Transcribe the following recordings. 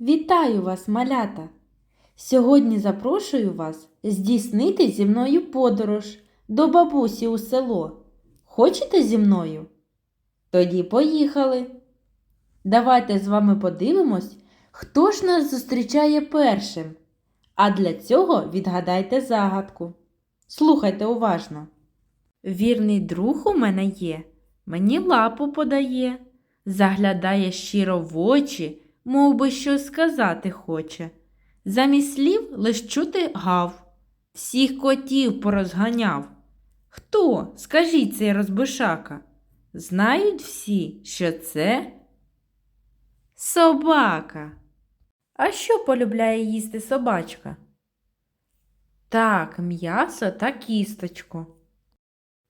Вітаю вас, малята! Сьогодні запрошую вас здійснити зі мною подорож до бабусі у село. Хочете зі мною? Тоді поїхали. Давайте з вами подивимось, хто ж нас зустрічає першим. А для цього відгадайте загадку. Слухайте уважно. Вірний друг у мене є, мені лапу подає, заглядає щиро в очі, мов би що сказати хоче. Замість слів лиш чути гав, всіх котів порозганяв. Хто, скажіть цей розбишака? Знають всі, що це собака. А що полюбляє їсти собачка? Так, м'ясо та кісточку.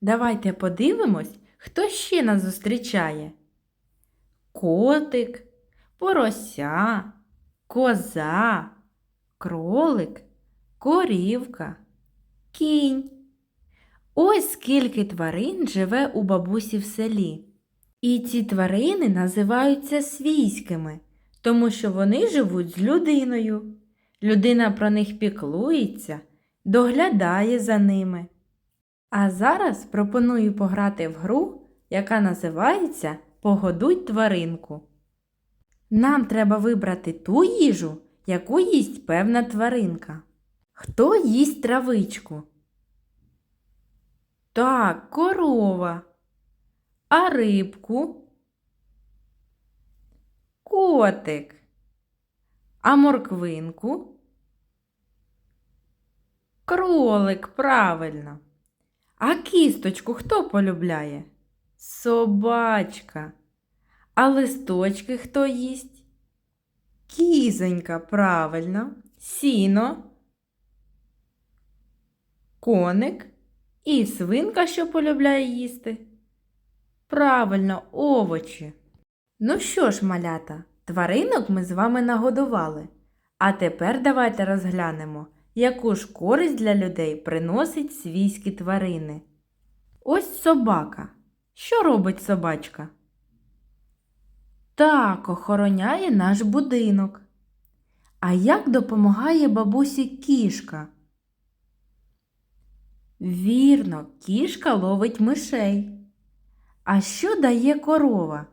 Давайте подивимось, хто ще нас зустрічає. Котик, порося, коза, кролик, корівка, кінь. Ось скільки тварин живе у бабусі в селі. І ці тварини називаються свійськими, тому що вони живуть з людиною. Людина про них піклується, доглядає за ними. А зараз пропоную пограти в гру, яка називається Погодуй тваринку. Нам треба вибрати ту їжу, яку їсть певна тваринка. Хто їсть травичку? Так, корова. А рибку? Котик. А морквинку? Кролик, правильно. А кісточку хто полюбляє? Собачка. А листочки хто їсть? Кізонька, правильно. Сіно. Коник і свинка, що полюбляє їсти. Правильно, овочі. Ну що ж, малята, тваринок ми з вами нагодували. А тепер давайте розглянемо, яку ж користь для людей приносить свійські тварини. Ось собака. Що робить собачка? Так, охороняє наш будинок. А як допомагає бабусі кішка? Вірно, кішка ловить мишей. А що дає корова?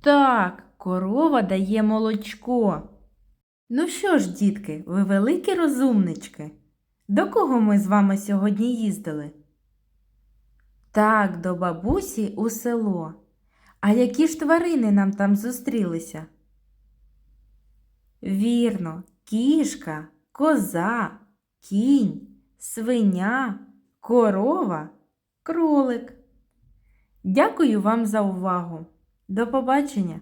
Так, корова дає молочко. Ну що ж, дітки, ви великі розумнички. До кого ми з вами сьогодні їздили? Так, до бабусі у село. А які ж тварини нам там зустрілися? Вірно, кішка, коза, кінь, свиня, корова, кролик. Дякую вам за увагу. До побачення!